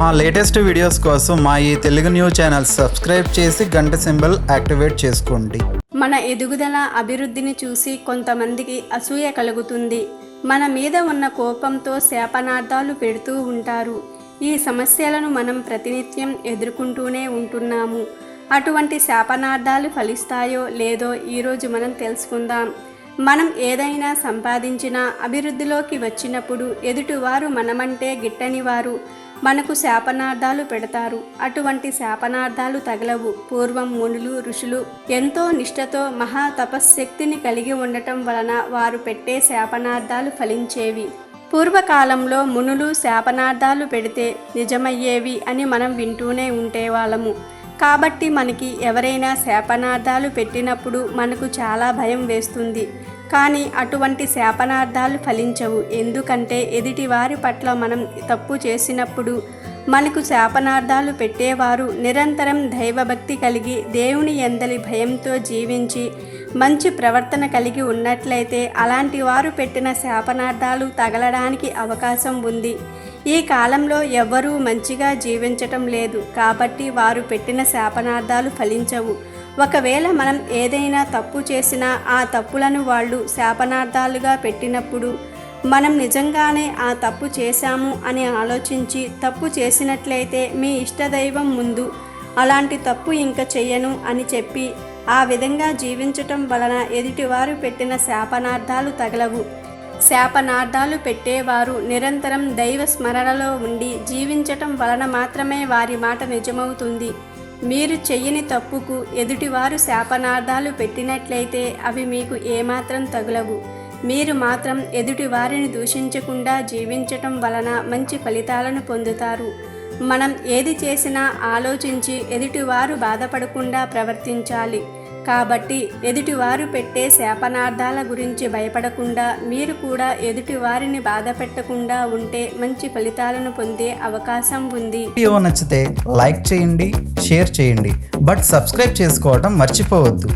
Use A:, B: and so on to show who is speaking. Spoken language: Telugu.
A: మా లేటెస్ట్ వీడియోస్ కోసం మా ఈ తెలుగు న్యూస్ ఛానల్ సబ్స్క్రైబ్ చేసి గంట సింబల్ యాక్టివేట్ చేసుకోండి.
B: మన ఎదుగుదల అభివృద్ధిని చూసి కొంతమందికి అసూయ కలుగుతుంది. మన మీద ఉన్న కోపంతో శాపనార్థాలు పెడుతూ ఉంటారు. ఈ సమస్యలను మనం ప్రతినిత్యం ఎదుర్కొంటూనే ఉంటున్నాము. అటువంటి శాపనార్థాలు ఫలిస్తాయో లేదో ఈరోజు మనం తెలుసుకుందాం. మనం ఏదైనా సంపాదించినా అభివృద్ధిలోకి వచ్చినప్పుడు ఎదుటివారు మనమంటే గిట్టని వారు మనకు శాపనార్థాలు పెడతారు. అటువంటి శాపనార్థాలు తగలవు. పూర్వం మునులు ఋషులు ఎంతో నిష్ఠతో మహా తపశ్శక్తిని కలిగి ఉండటం వలన వారు పెట్టే శాపనార్థాలు ఫలించేవి. పూర్వకాలంలో మునులు శాపనార్థాలు పెడితే నిజమయ్యేవి అని మనం వింటూనే ఉండేవాళ్ళము కాబట్టి మనకి ఎవరైనా శాపనార్థాలు పెట్టినప్పుడు మనకు చాలా భయం వేస్తుంది. కానీ అటువంటి శాపనార్థాలు ఫలించవు. ఎందుకంటే ఎదుటివారి పట్ల మనం తప్పు చేసినప్పుడు మనకు శాపనార్థాలు పెట్టేవారు నిరంతరం దైవభక్తి కలిగి దేవుని ఎందలి భయంతో జీవించి మంచి ప్రవర్తన కలిగి ఉన్నట్లయితే అలాంటి వారు పెట్టిన శాపనార్థాలు తగలడానికి అవకాశం ఉంది. ఈ కాలంలో ఎవ్వరూ మంచిగా జీవించటం లేదు. కాబట్టి వారు పెట్టిన శాపనార్థాలు ఫలించవు. ఒకవేళ మనం ఏదైనా తప్పు చేసినా ఆ తప్పులను వాళ్ళు శాపనార్థాలుగా పెట్టినప్పుడు మనం నిజంగానే ఆ తప్పు చేశాము అని ఆలోచించి తప్పు చేసినట్లయితే మీ ఇష్టదైవం ముందు అలాంటి తప్పు ఇంకా చెయ్యను అని చెప్పి ఆ విధంగా జీవించటం వలన ఎదుటివారు పెట్టిన శాపనార్థాలు తగలవు. శాపనార్థాలు పెట్టేవారు నిరంతరం దైవ స్మరణలో ఉండి జీవించటం వలన మాత్రమే వారి మాట నిజమవుతుంది. మీరు చెయ్యని తప్పుకు ఎదుటివారు శాపనార్థాలు పెట్టినట్లయితే అవి మీకు ఏమాత్రం తగులవు. మీరు మాత్రం ఎదుటి వారిని దూషించకుండా జీవించటం వలన మంచి ఫలితాలను పొందుతారు. మనం ఏది చేసినా ఆలోచించి ఎదుటివారు బాధపడకుండా ప్రవర్తించాలి. కాబట్టి ఎదుటివారు పెట్టే శాపనార్థాల గురించి భయపడకుండా మీరు కూడా ఎదుటివారిని బాధ పెట్టకుండా ఉంటే మంచి ఫలితాలను పొందే అవకాశం ఉంది.
A: వీడియో నచ్చితే లైక్ చేయండి షేర్ చేయండి. బట్ సబ్స్క్రైబ్ చేసుకోవడం మర్చిపోవద్దు.